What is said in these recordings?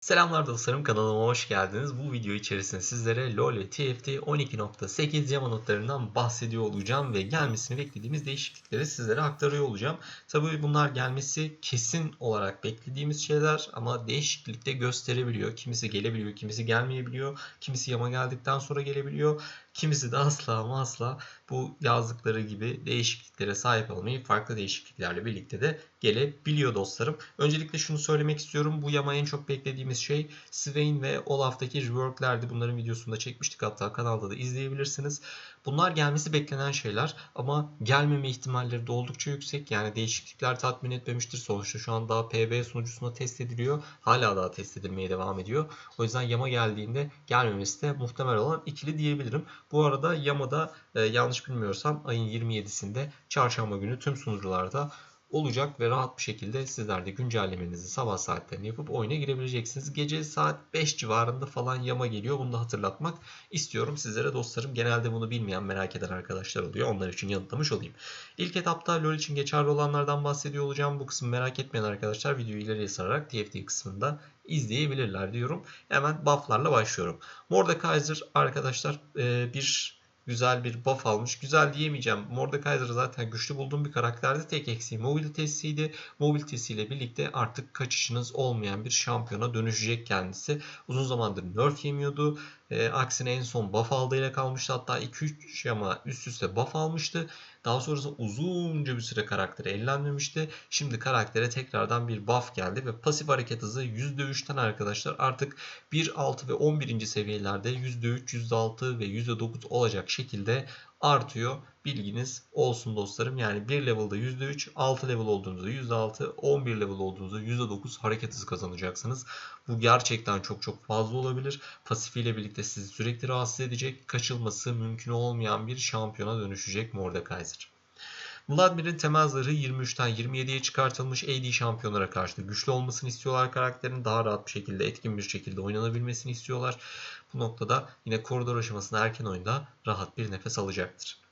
Selamlar dostlarım kanalıma hoş geldiniz. Bu video içerisinde sizlere LoL ve TFT 12.8 yama notlarından bahsediyor olacağım ve gelmesini beklediğimiz değişiklikleri sizlere aktarıyor olacağım. Tabii bunlar gelmesi kesin olarak beklediğimiz şeyler ama değişiklik de gösterebiliyor. Kimisi gelebiliyor, kimisi gelmeyebiliyor. Kimisi yama geldikten sonra gelebiliyor. Kimisi de asla ama asla bu yazdıkları gibi değişikliklere sahip olmayı farklı değişikliklerle birlikte de gelebiliyor dostlarım. Öncelikle şunu söylemek istiyorum. Bu yama en çok beklediğimiz şey Swain ve Olaf'taki reworklerdi. Bunların videosunu da çekmiştik hatta kanalda da izleyebilirsiniz. Bunlar gelmesi beklenen şeyler ama gelmeme ihtimalleri de oldukça yüksek. Yani değişiklikler tatmin etmemiştir. Sonuçta şu an daha PB sunucusunda test ediliyor. Hala daha test edilmeye devam ediyor. O yüzden yama geldiğinde gelmemesi de muhtemel olan ikili diyebilirim. Bu arada Yama'da e, yanlış bilmiyorsam ayın 27'sinde çarşamba günü tüm sunucularda olacak ve rahat bir şekilde sizler de güncellemenizi sabah saatlerinde yapıp oyuna girebileceksiniz. Gece saat 5 civarında falan yama geliyor. Bunu da hatırlatmak istiyorum sizlere dostlarım. Genelde bunu bilmeyen merak eden arkadaşlar oluyor. Onlar için yanıtlamış olayım. İlk etapta LoL için geçerli olanlardan bahsediyor olacağım. Bu kısmı merak etmeyen arkadaşlar videoyu ileriye sararak TFT kısmında izleyebilirler diyorum. Hemen bufflarla başlıyorum. Mordekaiser arkadaşlar bir güzel bir buff almış. Güzel diyemeyeceğim. Mordekaiser'ı zaten güçlü bulduğum bir karakterdi. Tek eksiği mobilitesiydi. Mobilitesiyle birlikte artık kaçışınız olmayan bir şampiyona dönüşecek kendisi. Uzun zamandır nerf yemiyordu. E, aksine en son buff aldığıyla kalmıştı. Hatta 2-3 yama üst üste buff almıştı. Daha sonrasında uzunca bir süre karakteri ellenmemişti. Şimdi karaktere tekrardan bir buff geldi ve pasif hareket hızı %3'ten arkadaşlar artık 1.6 ve 11. seviyelerde %3, %6 ve %9 olacak şekilde artıyor. Bilginiz olsun dostlarım. Yani 1 level'da %3, 6 level olduğunuzda %6, 11 level olduğunuzda %9 hareket hızı kazanacaksınız. Bu gerçekten çok çok fazla olabilir. Pasifiyle birlikte sizi sürekli rahatsız edecek, kaçılması mümkün olmayan bir şampiyona dönüşecek Mordekaiser. Vladimir'in temel zırhı 23'ten 27'ye çıkartılmış AD şampiyonlara karşı güçlü olmasını istiyorlar karakterin. Daha rahat bir şekilde, etkin bir şekilde oynanabilmesini istiyorlar. Bu noktada yine koridor aşamasında erken oyunda rahat bir nefes alacaktır.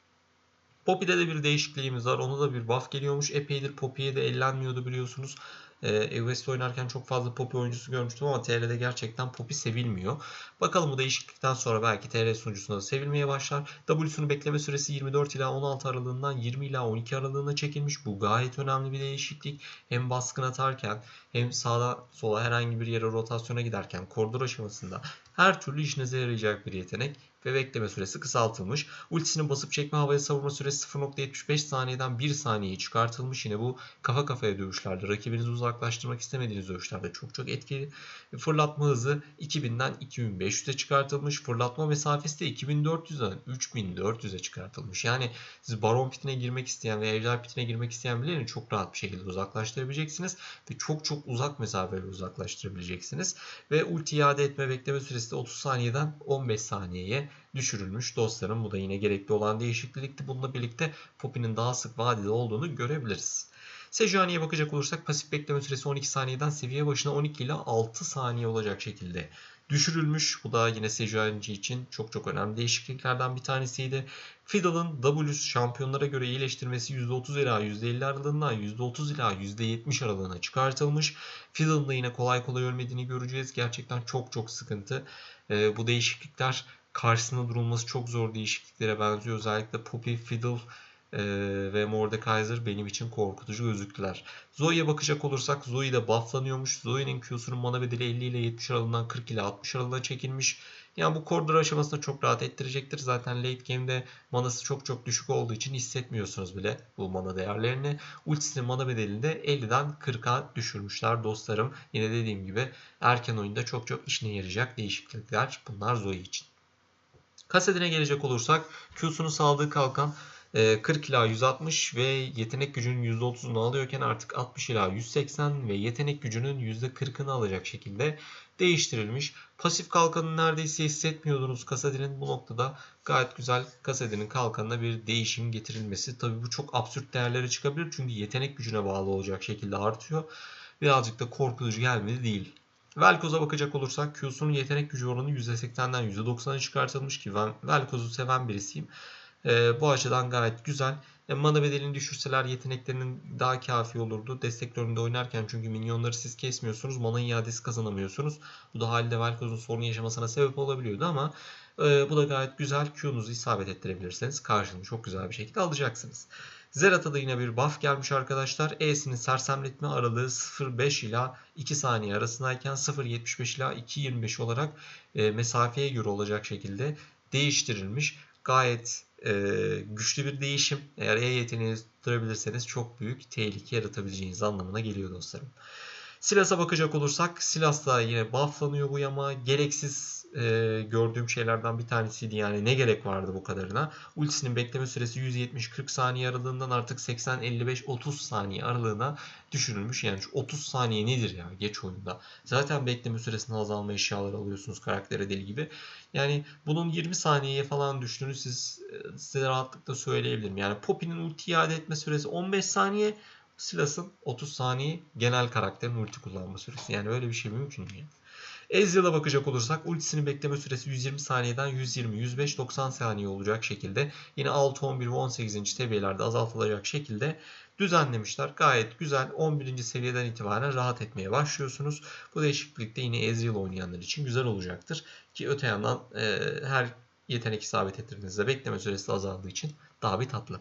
Poppy'de de bir değişikliğimiz var. Ona da bir buff geliyormuş. Epeydir Poppy'ye de ellenmiyordu biliyorsunuz. E, oynarken çok fazla Poppy oyuncusu görmüştüm ama TR'de gerçekten Poppy sevilmiyor. Bakalım bu değişiklikten sonra belki TR sunucusunda da sevilmeye başlar. W'sunu bekleme süresi 24 ila 16 aralığından 20 ila 12 aralığına çekilmiş. Bu gayet önemli bir değişiklik. Hem baskın atarken hem sağda sola herhangi bir yere rotasyona giderken koridor aşamasında her türlü işinize yarayacak bir yetenek ve bekleme süresi kısaltılmış. Ultisini basıp çekme havaya savurma süresi 0.75 saniyeden 1 saniyeye çıkartılmış. Yine bu kafa kafaya dövüşlerde, rakibinizi uzaklaştırmak istemediğiniz dövüşlerde çok çok etkili. Fırlatma hızı 2000'den 2500'e çıkartılmış. Fırlatma mesafesi de 2400'den 3400'e çıkartılmış. Yani siz baron pitine girmek isteyen ve ejder pitine girmek isteyen birilerini çok rahat bir şekilde uzaklaştırabileceksiniz. Ve çok çok uzak mesafeyle uzaklaştırabileceksiniz. Ve ulti iade etme bekleme süresi de 30 saniyeden 15 saniyeye düşürülmüş dostlarım. Bu da yine gerekli olan değişiklikti. Bununla birlikte Poppy'nin daha sık vadede olduğunu görebiliriz. Sejuani'ye bakacak olursak pasif bekleme süresi 12 saniyeden seviye başına 12 ile 6 saniye olacak şekilde düşürülmüş. Bu da yine Sejuani için çok çok önemli değişikliklerden bir tanesiydi. Fiddle'ın W şampiyonlara göre iyileştirmesi %30 ila %50 aralığından %30 ila %70 aralığına çıkartılmış. Fiddle'ın da yine kolay kolay ölmediğini göreceğiz. Gerçekten çok çok sıkıntı. Ee, bu değişiklikler karşısında durulması çok zor değişikliklere benziyor. Özellikle Poppy, Fiddle e, ve Mordekaiser benim için korkutucu gözüktüler. Zoe'ye bakacak olursak Zoe de bufflanıyormuş. Zoe'nin Q'sunun mana bedeli 50 ile 70 aralığından 40 ile 60 aralığına çekilmiş. Yani bu koridor aşamasında çok rahat ettirecektir. Zaten late game'de manası çok çok düşük olduğu için hissetmiyorsunuz bile bu mana değerlerini. Ultisinin mana bedelini de 50'den 40'a düşürmüşler dostlarım. Yine dediğim gibi erken oyunda çok çok işine yarayacak değişiklikler bunlar Zoe için. Kasedine gelecek olursak Q'sunu saldığı kalkan 40 ila 160 ve yetenek gücünün %30'unu alıyorken artık 60 ila 180 ve yetenek gücünün %40'ını alacak şekilde değiştirilmiş. Pasif kalkanı neredeyse hissetmiyordunuz Kasadin'in bu noktada gayet güzel Kasadin'in kalkanına bir değişim getirilmesi. Tabi bu çok absürt değerlere çıkabilir çünkü yetenek gücüne bağlı olacak şekilde artıyor. Birazcık da korkutucu gelmedi değil. Velkoz'a bakacak olursak Q'sunun yetenek gücü oranı %80'den %90'a çıkartılmış ki ben Velkoz'u seven birisiyim. E, bu açıdan gayet güzel. E, mana bedelini düşürseler yeteneklerinin daha kafi olurdu. Destek rolünde oynarken çünkü minyonları siz kesmiyorsunuz. Mana iadesi kazanamıyorsunuz. Bu da halde Velkoz'un sorun yaşamasına sebep olabiliyordu ama e, bu da gayet güzel. Q'nuzu isabet ettirebilirseniz karşılığını çok güzel bir şekilde alacaksınız. Zerat'a da yine bir buff gelmiş arkadaşlar. E'sinin sersemletme aralığı 0.5 ila 2 saniye arasındayken 0.75 ila 2.25 olarak e, mesafeye göre olacak şekilde değiştirilmiş. Gayet e, güçlü bir değişim. Eğer E yeteneğini tutturabilirseniz çok büyük tehlike yaratabileceğiniz anlamına geliyor dostlarım. Silas'a bakacak olursak Silas da yine bufflanıyor bu yama. Gereksiz e, gördüğüm şeylerden bir tanesiydi yani ne gerek vardı bu kadarına. Ultisinin bekleme süresi 170-40 saniye aralığından artık 80-55-30 saniye aralığına düşürülmüş. Yani şu 30 saniye nedir ya geç oyunda. Zaten bekleme süresinde azalma eşyaları alıyorsunuz karaktere deli gibi. Yani bunun 20 saniyeye falan düştüğünü siz, size rahatlıkla söyleyebilirim. Yani Poppy'nin ulti iade etme süresi 15 saniye. Silas'ın 30 saniye genel karakterin ulti kullanma süresi. Yani öyle bir şey mümkün mü? Ezreal'a bakacak olursak ultisinin bekleme süresi 120 saniyeden 120, 105, 90 saniye olacak şekilde yine 6, 11 ve 18. seviyelerde azaltılacak şekilde düzenlemişler. Gayet güzel 11. seviyeden itibaren rahat etmeye başlıyorsunuz. Bu değişiklikte yine Ezreal oynayanlar için güzel olacaktır. Ki öte yandan e, her yetenek isabet ettirdiğinizde bekleme süresi azaldığı için daha bir tatlı.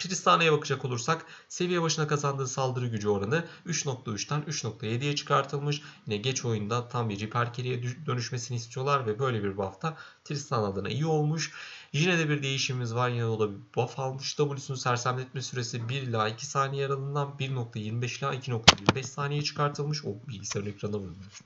Tristana'ya bakacak olursak seviye başına kazandığı saldırı gücü oranı 3.3'ten 3.7'ye çıkartılmış. Yine geç oyunda tam bir carry'e dönüşmesini istiyorlar ve böyle bir buff'ta Tristan adına iyi olmuş. Yine de bir değişimimiz var. Yine o da bir buff almış. W'sunu sersemletme süresi 1 ila 2 saniye aralığından 1.25 ila 2.25 saniye çıkartılmış. O bilgisayarın ekranına vurmuş.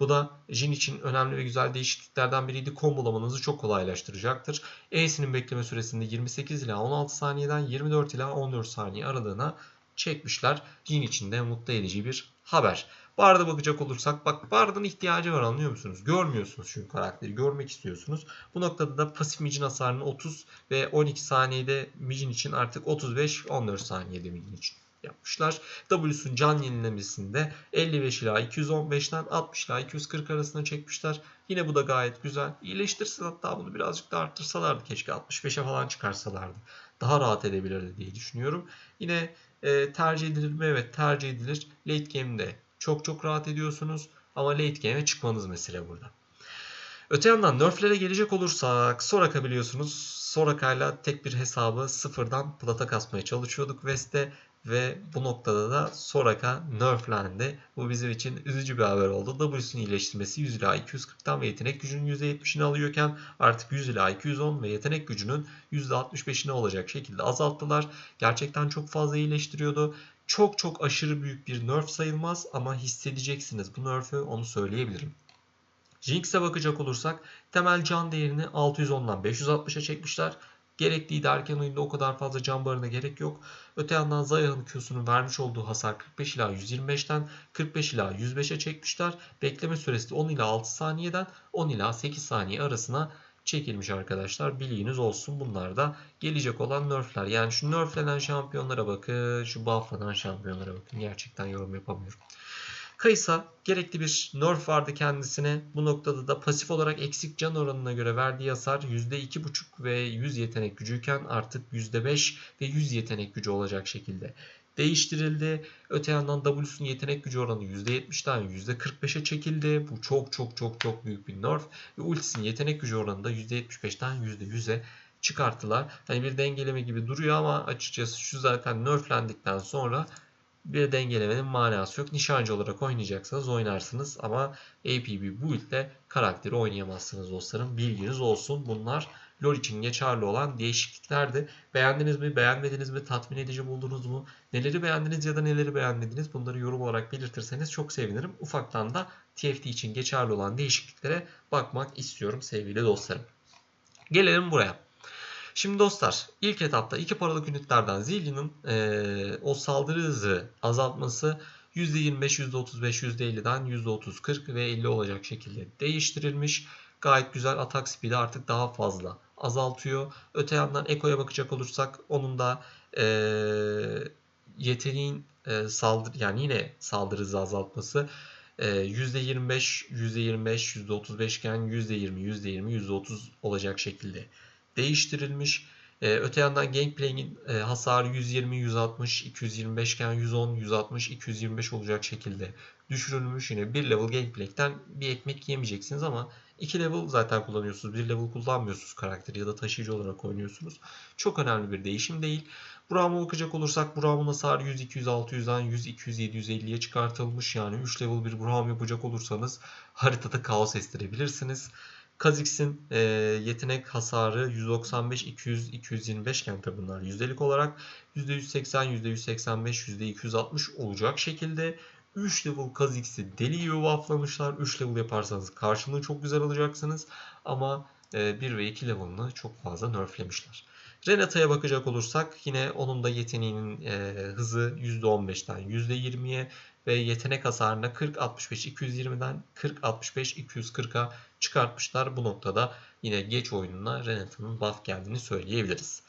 Bu da Jin için önemli ve güzel değişikliklerden biriydi. Kombolamanızı çok kolaylaştıracaktır. E'sinin bekleme süresinde 28 ila 16 saniyeden 24 ila 14 saniye aralığına çekmişler. Jin için de mutlu edici bir haber. Bard'a bakacak olursak bak Bard'ın ihtiyacı var anlıyor musunuz? Görmüyorsunuz çünkü karakteri görmek istiyorsunuz. Bu noktada da pasif Mijin hasarını 30 ve 12 saniyede Mijin için artık 35-14 saniyede Mijin için yapmışlar. W'sun can yenilemesinde 55 ila 215'ten 60 ila 240 arasında çekmişler. Yine bu da gayet güzel. İyileştirsin hatta bunu birazcık da arttırsalardı. Keşke 65'e falan çıkarsalardı. Daha rahat edebilirdi diye düşünüyorum. Yine e, tercih edilir mi? Evet tercih edilir. Late game'de çok çok rahat ediyorsunuz. Ama late game'e çıkmanız mesele burada. Öte yandan nerflere gelecek olursak Soraka biliyorsunuz. Soraka'yla tek bir hesabı sıfırdan plata kasmaya çalışıyorduk West'te ve bu noktada da Soraka nerflendi. Bu bizim için üzücü bir haber oldu. W'sunu iyileştirmesi 100 ila 240'tan ve yetenek gücünün %70'ini alıyorken artık 100 ila 210 ve yetenek gücünün %65'ini olacak şekilde azalttılar. Gerçekten çok fazla iyileştiriyordu. Çok çok aşırı büyük bir nerf sayılmaz ama hissedeceksiniz bu nerf'ü onu söyleyebilirim. Jinx'e bakacak olursak temel can değerini 610'dan 560'a çekmişler. Gerektiği derken oyunda o kadar fazla can barına gerek yok. Öte yandan Zayah'ın Q'sunun vermiş olduğu hasar 45 ila 125'ten 45 ila 105'e çekmişler. Bekleme süresi 10 ila 6 saniyeden 10 ila 8 saniye arasına çekilmiş arkadaşlar. Bilginiz olsun bunlar da gelecek olan nerfler. Yani şu nerflenen şampiyonlara bakın, şu bufflanan şampiyonlara bakın. Gerçekten yorum yapamıyorum. Kaysa gerekli bir nerf vardı kendisine. Bu noktada da pasif olarak eksik can oranına göre verdiği hasar %2.5 ve 100 yetenek gücüyken artık %5 ve 100 yetenek gücü olacak şekilde değiştirildi. Öte yandan W'sun yetenek gücü oranı %70'den %45'e çekildi. Bu çok çok çok çok büyük bir nerf. Ve ultisinin yetenek gücü oranı da %75'ten %100'e çıkarttılar. Hani bir dengeleme gibi duruyor ama açıkçası şu zaten nerflendikten sonra bir dengelemenin manası yok. Nişancı olarak oynayacaksanız oynarsınız ama APB build ile karakteri oynayamazsınız dostlarım. Bilginiz olsun. Bunlar LoL için geçerli olan değişikliklerdi. Beğendiniz mi, beğenmediniz mi, tatmin edici buldunuz mu? Neleri beğendiniz ya da neleri beğenmediniz? Bunları yorum olarak belirtirseniz çok sevinirim. Ufaktan da TFT için geçerli olan değişikliklere bakmak istiyorum sevgili dostlarım. Gelelim buraya. Şimdi dostlar ilk etapta iki paralık ünitlerden Zillion'ın e, o saldırı hızı azaltması %25, %35, %50'den %30, 40 ve 50 olacak şekilde değiştirilmiş. Gayet güzel atak speed'i artık daha fazla azaltıyor. Öte yandan Eko'ya bakacak olursak onun da e, yeteneğin e, saldırı yani yine saldırı hızı azaltması e, %25, %25, %35 iken %20, %20, %30 olacak şekilde değiştirilmiş. Ee, öte yandan Gangplank'in e, hasarı 120, 160, 225 iken 110, 160, 225 olacak şekilde düşürülmüş. Yine bir level Gangplank'ten bir ekmek yemeyeceksiniz ama 2 level zaten kullanıyorsunuz. 1 level kullanmıyorsunuz karakteri ya da taşıyıcı olarak oynuyorsunuz. Çok önemli bir değişim değil. Buram'a bakacak olursak Buram'ın hasarı 100, 200, 600'den 100, 200, 750'ye çıkartılmış. Yani 3 level bir Buram yapacak olursanız haritada kaos estirebilirsiniz. Kha'Zix'in e, yetenek hasarı 195, 200, 225 iken tabi bunlar yüzdelik olarak %180, %185, %260 olacak şekilde 3 level Kha'Zix'i deli gibi bufflamışlar. 3 level yaparsanız karşılığı çok güzel alacaksınız. Ama 1 ve 2 level'ını çok fazla nerflemişler. Renata'ya bakacak olursak yine onun da yeteneğinin e, hızı %15'ten %20'ye ve yetenek hasarına 40-65 220'den 40-65 240'a çıkartmışlar. Bu noktada yine geç oyununa Renata'nın buff geldiğini söyleyebiliriz.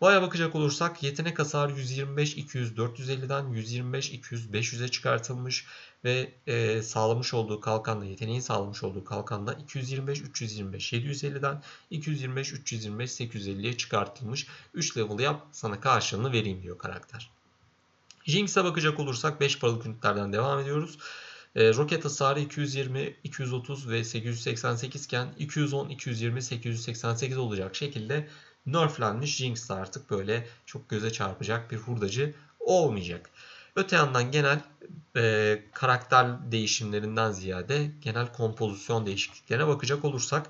Vay'a bakacak olursak yetenek hasarı 125 200 450'den 125 200 500'e çıkartılmış ve e, sağlamış olduğu kalkanda yeteneğin sağlamış olduğu kalkanda 225 325 750'den 225 325 850'ye çıkartılmış. 3 level yap sana karşılığını vereyim diyor karakter. Jinx'e bakacak olursak 5 paralık ünitlerden devam ediyoruz. E, roket hasarı 220, 230 ve 888 iken 210, 220, 888 olacak şekilde nerflenmiş Jinx artık böyle çok göze çarpacak bir hurdacı olmayacak. Öte yandan genel e, karakter değişimlerinden ziyade genel kompozisyon değişikliklerine bakacak olursak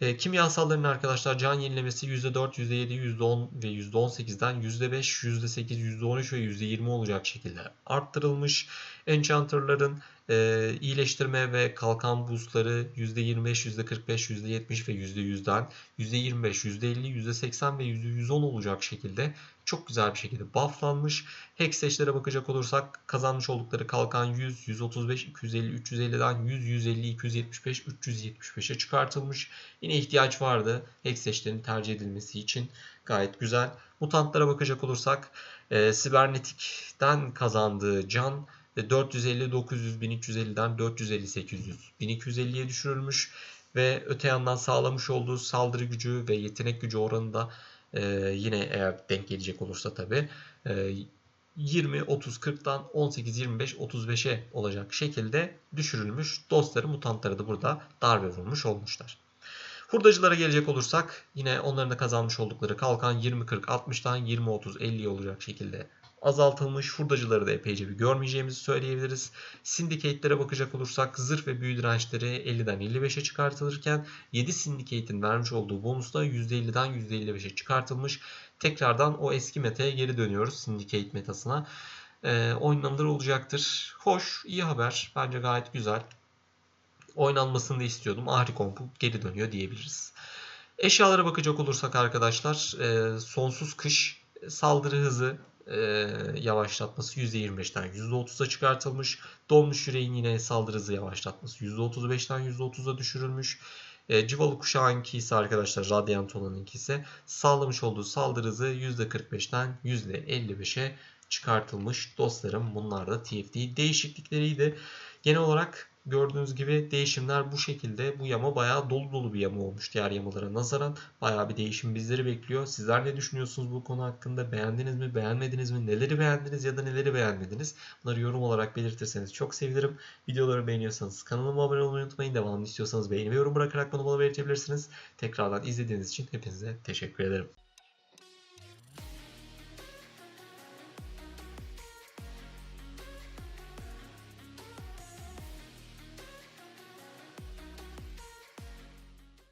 e, kimyasalların arkadaşlar can yenilemesi %4, %7, %10 ve %18'den %5, %8, %13 ve %20 olacak şekilde arttırılmış. Enchanter'ların e, iyileştirme ve kalkan boostları %25, %45, %70 ve %100'den %25, %50, %80 ve %110 olacak şekilde çok güzel bir şekilde bufflanmış. Hextech'lere bakacak olursak kazanmış oldukları kalkan 100, 135, 250, 350'den 100, 150, 275, 375'e çıkartılmış. Yine ihtiyaç vardı Hextech'lerin tercih edilmesi için. Gayet güzel. Mutantlara bakacak olursak e, Sibernetik'ten kazandığı can 450, 900, 1350'den 450, 800, 1250'ye düşürülmüş ve öte yandan sağlamış olduğu saldırı gücü ve yetenek gücü oranında e, yine eğer denk gelecek olursa tabi e, 20, 30, 40'dan 18, 25, 35'e olacak şekilde düşürülmüş. Dostları, mutantları da burada darbe vurmuş olmuşlar. Hurdacılara gelecek olursak yine onların da kazanmış oldukları kalkan 20, 40, 60'dan 20, 30, 50'ye olacak şekilde azaltılmış. Hurdacıları da epeyce bir görmeyeceğimizi söyleyebiliriz. Syndicate'lere bakacak olursak zırh ve büyü dirençleri 50'den 55'e çıkartılırken 7 Syndicate'in vermiş olduğu bonus da %50'den %55'e çıkartılmış. Tekrardan o eski metaya geri dönüyoruz Syndicate metasına. E, oynanılır olacaktır. Hoş, iyi haber. Bence gayet güzel. Oynanmasını da istiyordum. Ahri kompu geri dönüyor diyebiliriz. Eşyalara bakacak olursak arkadaşlar e, sonsuz kış saldırı hızı yavaşlatması %25'ten %30'a çıkartılmış. Dolmuş yüreğin yine saldırı hızı yavaşlatması %35'ten %30'a düşürülmüş. E, Civalı kuşağınki ise arkadaşlar Radiant olanınki ise sağlamış olduğu saldırı hızı %45'ten %55'e çıkartılmış. Dostlarım bunlar da TFT değişiklikleriydi. Genel olarak Gördüğünüz gibi değişimler bu şekilde. Bu yama bayağı dolu dolu bir yama olmuş diğer yamalara nazaran. Bayağı bir değişim bizleri bekliyor. Sizler ne düşünüyorsunuz bu konu hakkında? Beğendiniz mi, beğenmediniz mi? Neleri beğendiniz ya da neleri beğenmediniz? Bunları yorum olarak belirtirseniz çok sevinirim. Videoları beğeniyorsanız kanalıma abone olmayı unutmayın. Devamını istiyorsanız beğeni ve yorum bırakarak bana belirtebilirsiniz. Tekrardan izlediğiniz için hepinize teşekkür ederim.